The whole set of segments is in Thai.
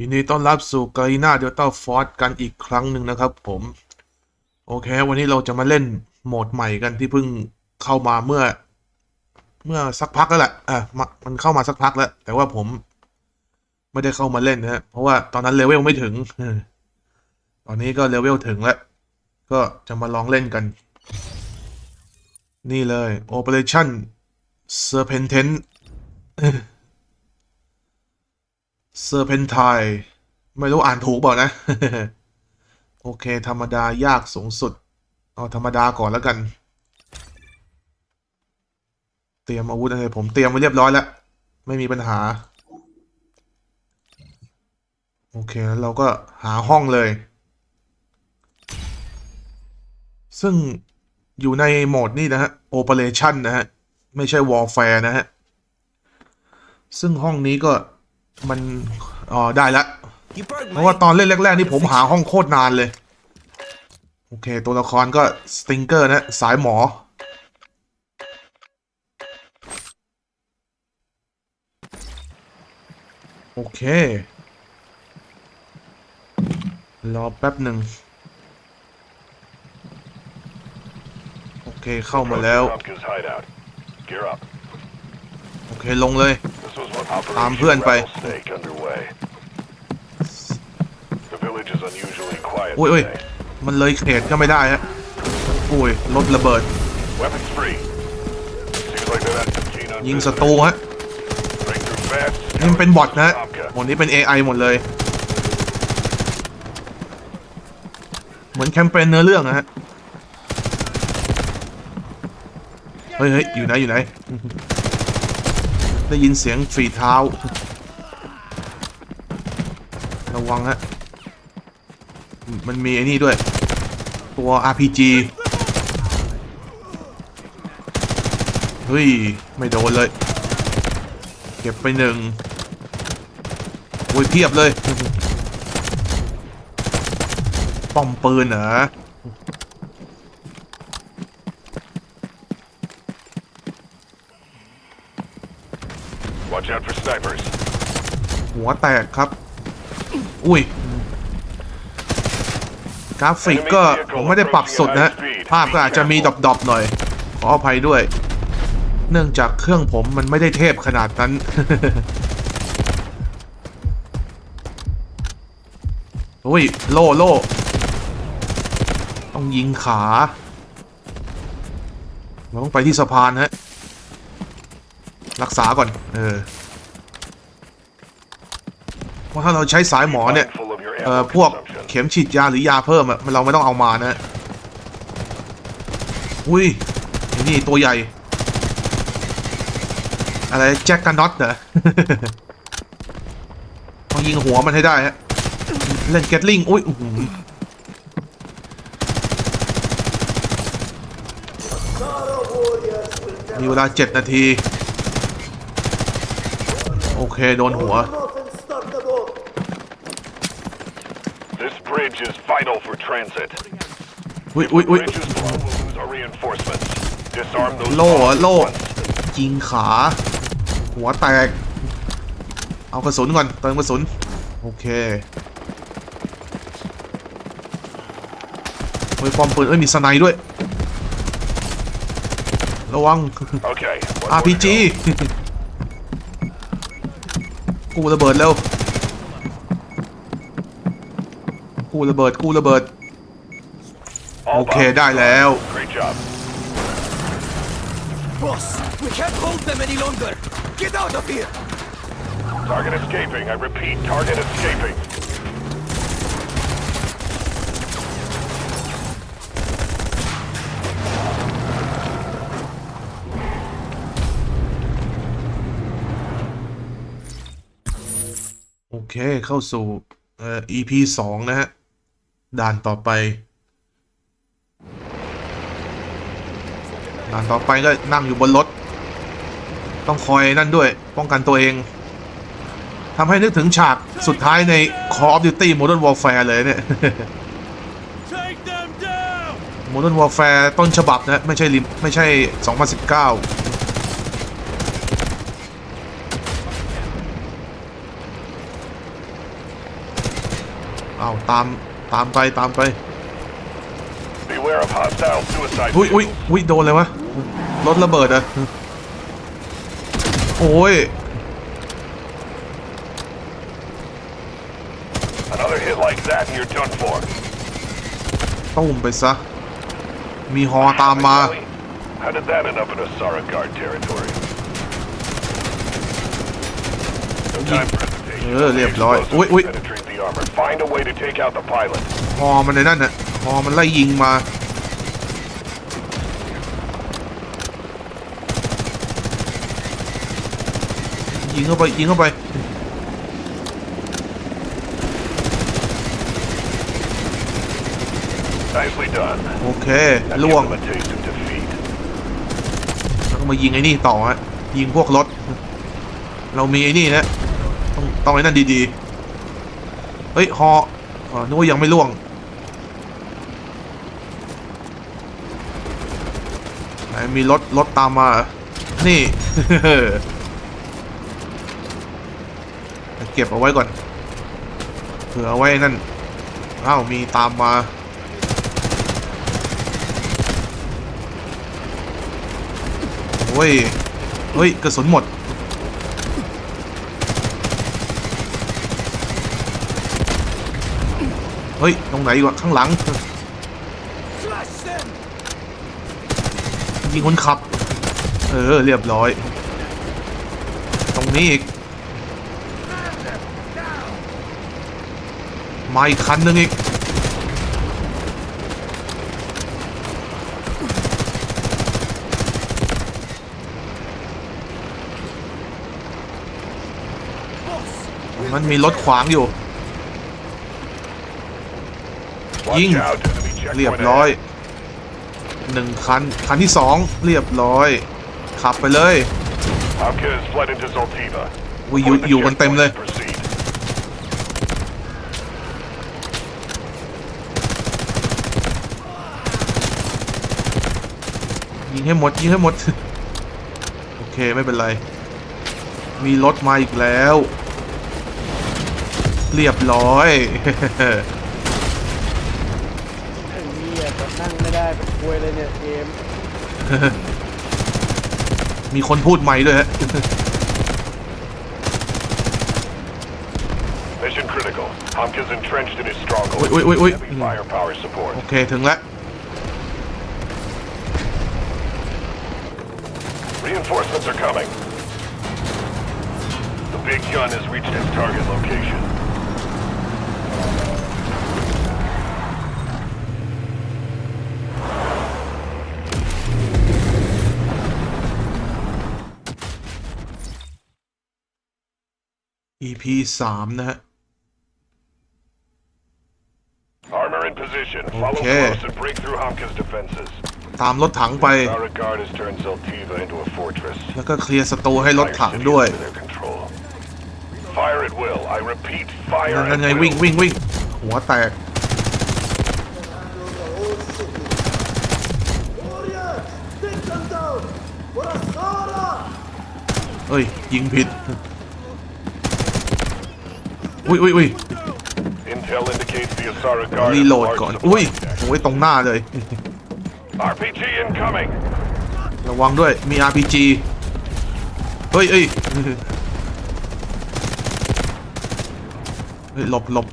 ยินดีต้อนรับสู่ก a รีนาเดลต้าฟอร์กันอีกครั้งหนึ่งนะครับผม โอเค วันนี้เราจะมาเล่นโหมดใหม่กันที่เพิ่งเข้ามาเมื่อ เมื่อสักพักแล้วแหละอะม,มันเข้ามาสักพักแล้ว แต่ว่าผมไม่ได้เข้ามาเล่นนะเพราะว่าตอนนั้นเลเวลไม่ถึง ตอนนี้ก็เลเวลถึงแล้ว ก็จะมาลองเล่นกัน นี่เลย Operation Serpentine เซอร์เพนไทไม่รู้อ่านถูกเปล่านะ โอเค ธรรมดายากสูงสุด เอาธรรมดาก่อนแล้วกัน เตรียมอาวุธอะไรผมเตรียมไว้เรียบร้อยแล้ว ไม่มีปัญหา โอเคแล้วเราก็หาห้องเลย ซึ่งอยู่ในโหมดนี่นะฮะ Operation นะฮะ ไม่ใช่ Warfare นะฮะ ซึ่งห้องนี้ก็ มันอ๋อได้ละ You broke เพราะว่าตอนเล่นแรกๆนี่ผมหาห้องโคตรนานเลย โอเค ตัวละครก็สติงเกอร์นะ สายหมอ โอเค รอแป๊บหนึ่ง โอเคเข้ามาแล้ว Pumpkin's hideout. Gear up. โอเคลงเลย This was what ตาม Operation เพื่อนไป Rattlesnake underway. The village is unusually quiet อุ้ยอุ้ย today. มันเลยเขตก็ไม่ได้ฮะอุ้ยรถระเบิด Weapons free. Seems like they're not keen on ยิง visitors. ศัตรูฮะ Break through fast. นี่มันเป็นบอทนะ Tomka. หมดนี้เป็น AI หมดเลย เหมือนแคมเปญเนื้อเรื่องนะฮะ เฮ้ยเฮ้ยอยู่ไหนอยู่ไหน ได้ยินเสียงฝีเท้า ระวังฮะ มันมีไอ้นี่ด้วย ตัว RPG เฮ้ย ไม่โดนเลย เก็บไปหนึ่งโอ้ยเพียบเลย ป้อมปืนเหรอ Watch out for snipers. หัวแตกครับ อุ้ย กราฟิกก็ผมไม่ได้ปรับสุดนะ ภาพก็อาจจะมีดอบๆหน่อย ขออภัยด้วย เนื่องจากเครื่องผมมันไม่ได้เทพขนาดนั้นอุ้ย โล่โล่ต้องยิงขา เราต้องไปที่สะพานฮะ รักษาก่อน เออ ราะถ้าเราใช้สายหมอเนี่ย Mindful of your เอ่อ ammo พวก consumption. เข็มฉีดยาหรือยาเพิ่มอะมันเราไม่ต้องเอามานะอุ้ยไอ้นี่ตัวใหญ่ อะไรแจ็คกันน็อตเหรอต้องยิงหัวมันให้ได้ฮะเล่นเกตลิงอุ้ยอื้อหือมีเวลา7นาที โอเค โดนหัว This bridge is vital for transit. อุ้ยอุ้ยอุ้ย Bridge is full, we'll lose our reinforcements. Disarm those โล่เหรอ bombs โล่ at once. ยิงขา หัวแตก เอากระสุนก่อน เติมกระสุน โอเคเฮ้ยปอมปืนเอ้ย มีสไนด์ด้วย ระวัง Okay. one more to RPG go. กูระเบิดเร็ว กูระเบิดกูระเบิด All Okay, bombs ได้แล้ว Great job. Boss, we can't hold them any longer. Get out of here. Target escaping. I repeat, target escaping. โอเคเข้าสู่เอ่อ EP สองนะฮะ ด่านต่อไป ด่านต่อไปก็นั่งอยู่บนรถ ต้องคอยนั่นด้วย ป้องกันตัวเองทำให้นึกถึงฉากสุดท้ายใน Call of Duty Modern Warfare เลยเนี่ย Take them down. Modern Warfare ต้นฉบับนะ ไม่ใช่ริมไม่ใช่ 2019เอาตาม ตามไปตามไป Beware of hostile suicide อุ้ยอุ้ย vehicles. อุ้ยโดนเลยวะรถระเบิดอะโอ้ย Another hit like that and you're done for. ตุ้มไปซะ มีฮอตามมา How did that end up in Asara Guard territory? No time for hesitation. เออเรียบร้อย อุ๊ยอุ๊ย Penetrate the armor. Find a way to take out the pilot. ฮอมันในนั่นน่ะฮอมันไล่ยิงมา ยิงเข้าไปยิงเข้าไป Nicely done. โอเค That ล่วง gives them a taste of defeat. แล้วก็มายิงไอ้นี่ต่อฮะยิงพวกรถ เรามีไอ้นี่นะต้องต้องไอ้นั่นดีๆ เฮ้ยฮออ๋อนึกว่ายังไม่ล่วงไหนมีรถรถตามมา นี่ เก็บเอาไว้ก่อน เผื่อเอาไว้นั่นอ้าวมีตามมาโอ้ยเฮ้ยกระสุนหมด เฮ้ย ตรงไหนวะข้างหลัง ยิงคนขับ เออ เรียบร้อย ตรงนี้อีก มาอีกคันหนึ่งอีก มันมีรถขวางอยู่ Watch Ying. out. Enemy เรียบ checkpoint ร้อย ahead. หนึ่งคัน คันที่สองเรียบร้อย ขับไปเลย Hopkins fled into Zoltiva. อุ้ยอยู่ Avoid the อยู่กันเต็มเลย checkpoint and Proceed. ยิงให้หมดยิงให้หมด โอเคไม่เป็นไร มีรถมาอีกแล้ว เรียบร้อยไอ้เหี้ยจะ นั่งไม่ได้เป็นควยเลยเนี่ยเกมมีคนพูดใหม่ด้วยฮะ Mission critical. Hopkins entrenched in his Wait, stronghold. wait, wait, wait. Heavy firepower support. โอเค ถึงแล้ว Reinforcements are coming. The big gun has reached its target location. EP สามนะฮะ Armor in position. Follow Okay. close and break through Hopkins' defenses. ตามรถถังไป Our guard has turned Zoltiva into a fortress. แล้วก็เคลียร์ศัตรูให้รถ Fire ถัง city ด้วย under their control. Fire at will. I repeat, fire นั่น at ไง will. วิ่งวิ่งวิ่งหัวแตกเอ้ย ยิงผิด อุ้ยอุ้ยอุ้ย Intel indicates the Asara guard รี has โหลด large ก่อน supply อุ้ย stack. โอ้ยตรงหน้าเลย RPG incoming. ระวังด้วย มี RPG เฮ้ยเอ้ยเฮ้ยหลบหลบ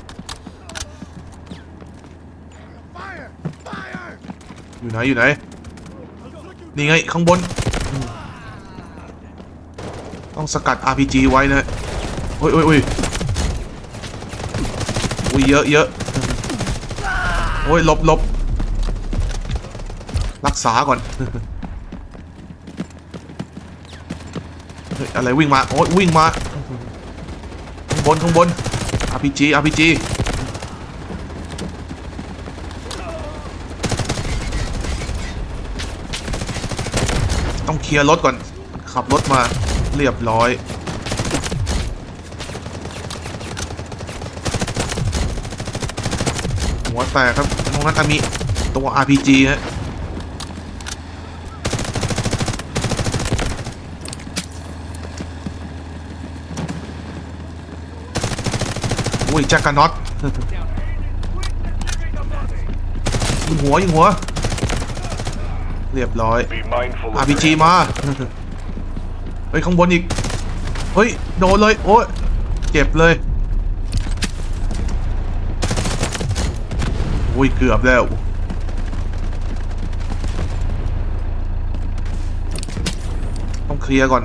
อยู่ไหน อยู่ไหน นี่ไง ข้างบน ต้องสกัด RPG ไว้นะโอ้ยโอ้ยโอ้ ยอุ้ยเยอะเยอะโอ้ยหลบหลบรักษาก่อนเฮ้ยอะไรวิ่งมาโอ้ยวิ่งมาข้างบนข้างบน RPG RPG ต้องเคลียร์รถก่อนขับรถมาเรียบร้อย วแตกครับตรงนั้นอะมีตัว RPG ฮะอุ้ยแจ็คกันน็อตยิงหัวยิงหัว เรียบร้อย RPG มา เฮ้ย ข้างบนอีก เฮ้ย โดนเลย โอ้ยเจ็บเลย อุ้ยเกือบแล้วต้องเคลียร์ก่อน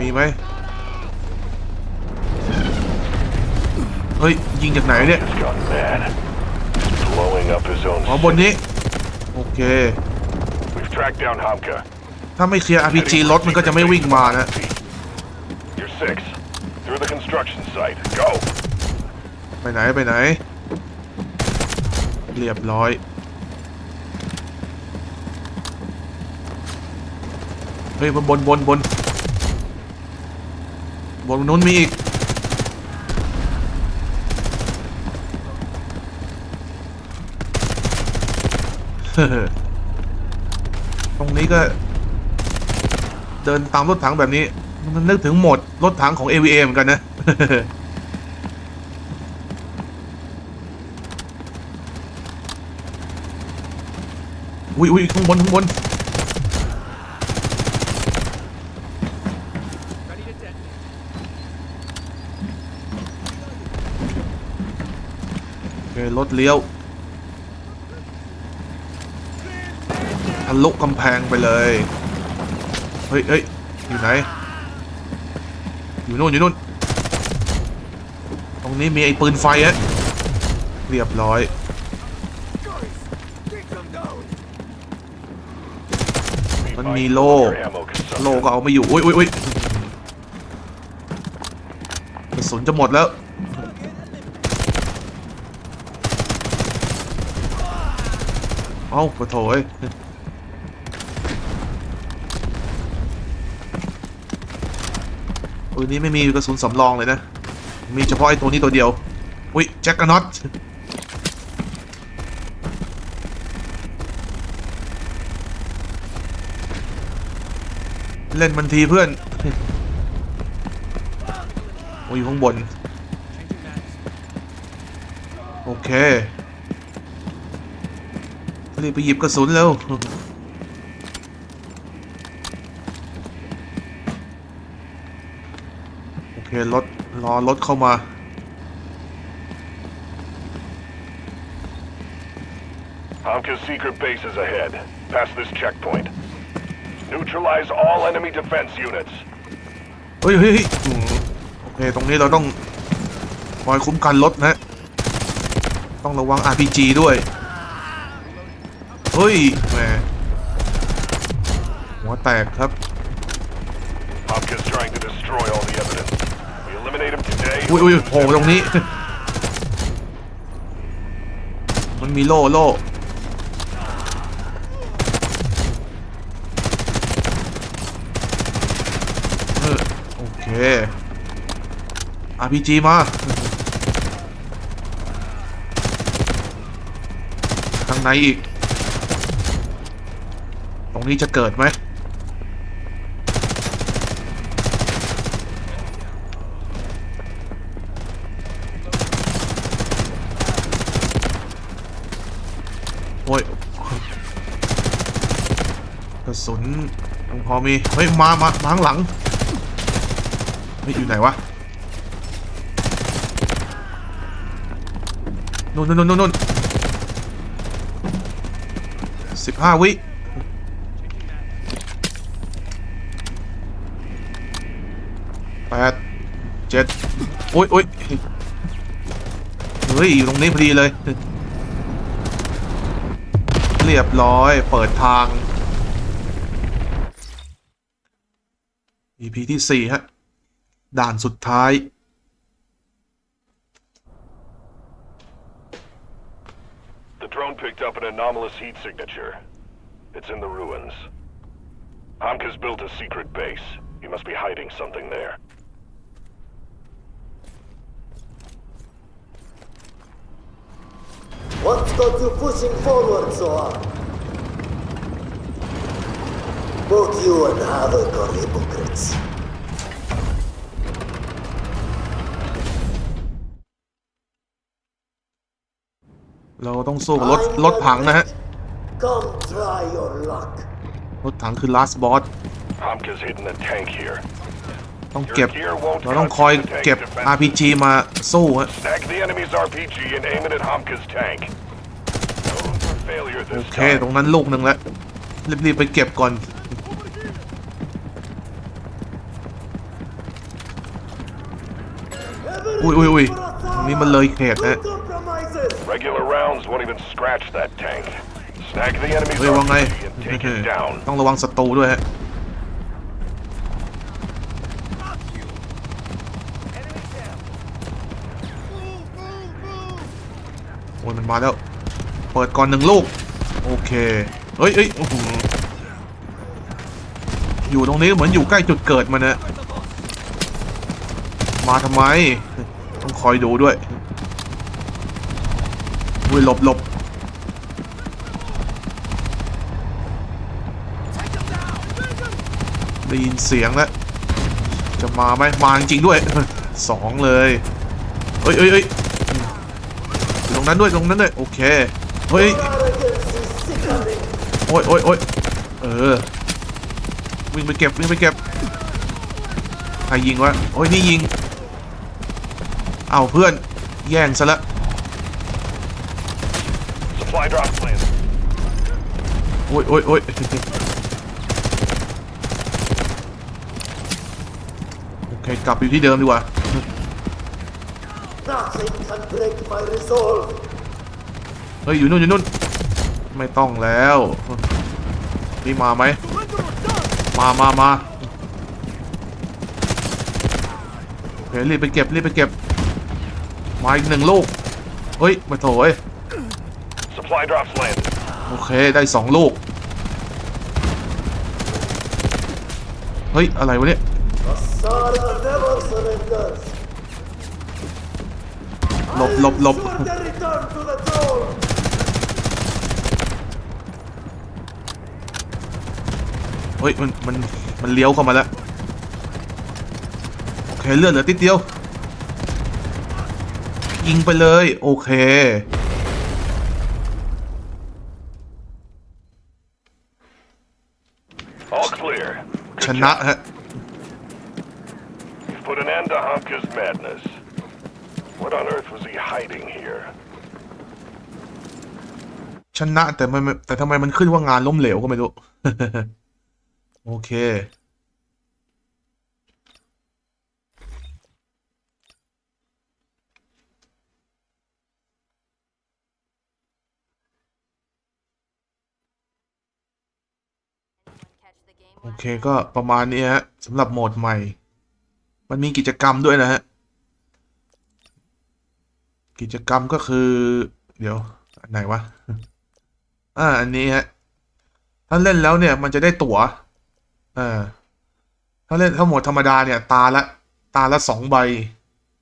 มีไหมเฮ้ย ยิงจากไหนเนี่ย He's gone mad. He's blowing up his own อ๋อบนนี้ โอเค We've tracked down Hamka. ถ้าไม่เคลียร์ RPG รถมันก็จะไม่วิ่งมานะ You're six. Through the construction site. Go! ไปไหน ไปไหน เรียบร้อย เฮ้ยบนบนบนบนบนนู้นมีอีก ตรงนี้ก็ เดินตามรถถังแบบนี้ มันนึกถึงโหมดรถถังของ AVA เหมือนกันนะ อุ้ยอุ้ยข้างบนข้างบนโอเครถเลี้ยวทะลุกำแพงไปเลย เฮ้ยเฮ้ยอยู่ไหน อยู่นู่นอยู่นู่น ตรงนี้มีไอ้ปืนไฟอะเรียบร้อย Take them down. มีโล่โลก็เอาไม่อยู่อุ้ยอุ้ยอุ้ยกระสุนจะหมดแล้วเอ้าปะโถเอ้ยปืนนี้ไม่มีกระสุนสำรองเลยนะ มีเฉพาะไอ้ตัวนี้ตัวเดียว อุ้ยแจ็คกะน็อต เล่นมันทีเพื่อนโอ้ยข้างบน โอเค รีบไปหยิบกระสุนเร็วโอเครถรอรถเข้ามา Hamka's secret base is ahead. Past this checkpoint. Neutralize all enemy defense units. เฮ้ยเฮ้ยเฮ้ยอืมโอเค ตรงนี้เราต้องคอยคุ้มกันรถนะ ต้องระวัง RPG ด้วย เฮ้ยแหมหัวแตกครับ Hamka's trying to destroy all the evidence. We eliminate him today. อุ้ยอุ้ยโผล่ตรงนี้ มันมีโล่โล่เออโอเค RPG มาข้างในอีก ตรงนี้จะเกิดไหมโอ้ยกระสุนยังพอมี เฮ้ย มา มามาข้างหลัง เฮ้ยอยู่ไหนวะนู่นนู่นนู่นนู่นสิบห้าวิแปดเจ็ดโอ้ยโอ้ยเฮ้ย อยู่ตรงนี้พอดีเลย เรียบร้อย เปิดทาง EP ที่สี่ฮะ ด่านสุดท้าย The drone picked up an anomalous heat signature. It's in the ruins. Hamka's built a secret base. He must be hiding something there. What's got you pushing forward so hard? Both you and Havoc are hypocrites. เราต้องสู้กับรถรถถังนะฮะ Come try your luck. รถถังคือ last boss Homka's hidden a tank here. ต้องเก็บ เราต้องคอยเก็บ RPG มาสู้ฮะ Snag the enemy's RPG and aim it at Homka's tank. Failure โอ this เค time. ตรงนั้นลูกหนึ่งแล้ว รีบๆไปเก็บก่อน อุ้ยอุ้ยอุ้ยตรงนี้มันเลยเขตนะ Compromises. Regular rounds won't even scratch that tank. Snag the enemy's เฮ้ยว่าไง RPG and take it down. ต้องระวังศัตรูด้วยฮะ โอ้ยมันมาแล้ว เปิดก่อนหนึ่งลูก โอเค เฮ้ยเฮ้ยโอ้โหอยู่ตรงนี้เหมือนอยู่ใกล้จุดเกิดมันนะ มาทำไม ต้องคอยดูด้วย อุ้ยหลบหลบได้ยินเสียงแล้ว จะมาไหมมาจริงด้วยสองเลยเฮ้ยเฮ้ยเฮ้ยตรงนั้นด้วยตรงนั้นด้วยโอเคเฮ้ยโอ้ยโอ้ยโอ้ยเออวิ่งไปเก็บวิ่งไปเก็บใครยิงวะโอ้ยนี่ยิงเอาเพื่อนแย่งซะละ Supply drop landed. โอ้ยโอ้ยโอ้ยโอเคกลับไปอยู่ที่เดิมดีกว่า Nothing can break my resolve. เฮ้ยอยู่นู่นอยู่นู่นไม่ต้องแล้วนี่มาไหมมามามาโอเครีบไปเก็บรีบไปเก็บมาอีกหนึ่งลูกเฮ้ยมาโถเอ้ย Supply drops landed. โอเค ได้สองลูก เฮ้ย อะไรวะเนี่ย The Saga never surrenders. หลบหลบหลบ Sure they return to the throne. เฮ้ย มัน มัน มันเลี้ยวเข้ามาแล้ว โอเค เลือดเหลือติดเดียว ยิงไปเลย โอเค All clear. ชนะฮะ You've put an end to Homka's madness. What on earth was he hiding here? ชนะแต่มันแต่ทำไมมันขึ้นว่างานล้มเหลวก็ไม่รู้ โอเค โอเคก็ประมาณนี้ฮะสำหรับโหมดใหม่ มันมีกิจกรรมด้วยนะฮะ กิจกรรมก็คือ เดี๋ยว อันไหนวะ อ่า อันนี้ฮะ ถ้าเล่นแล้วเนี่ย มันจะได้ตั๋วอ่าถ้าเล่นถ้าโหมดธรรมดาเนี่ย ตาละ ตาละสองใบ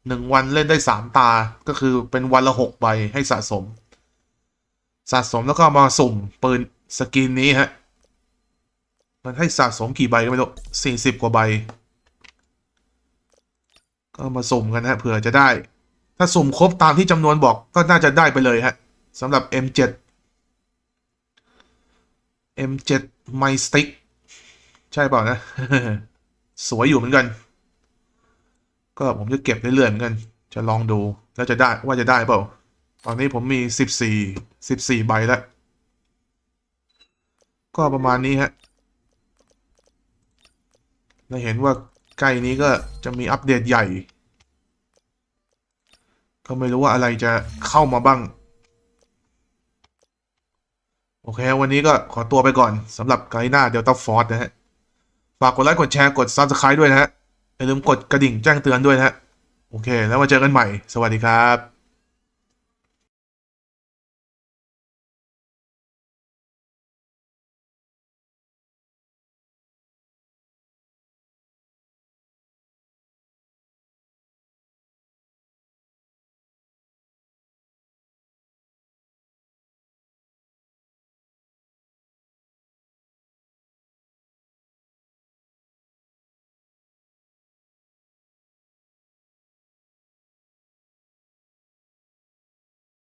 หนึ่งวันเล่นได้สามตา ก็คือเป็นวันละหกใบให้สะสม สะสมแล้วก็มาสุ่มปืนสกินนี้ฮะ มันให้สะสมกี่ใบก็ไม่รู้สี่สิบกว่าใบ ก็มาสุ่มกันฮะเผื่อจะได้ ถ้าสุ่มครบตามที่จำนวนบอกก็น่าจะได้ไปเลยฮะสำหรับ M7 M7 My Stick ใช่เปล่านะ สวยอยู่เหมือนกัน ก็ผมจะเก็บเรื่อยๆเหมือนกัน จะลองดูแล้วจะได้ว่าจะได้เปล่า ตอนนี้ผมมีสิบสี่สิบสี่ใบแล้ว ก็ประมาณนี้ฮะ เราเห็นว่าใกล้นี้ก็จะมีอัปเดตใหญ่ ก็ไม่รู้ว่าอะไรจะเข้ามาบ้าง โอเค วันนี้ก็ขอตัวไปก่อนสำหรับไกด์หน้าเดลต้าฟอร์นะฮะ ฝากกดไลค์กดแชร์กด Subscribe ด้วยนะฮะ อย่าลืมกดกระดิ่งแจ้งเตือนด้วยนะฮะ โอเค แล้วมาเจอกันใหม่ สวัสดีครับ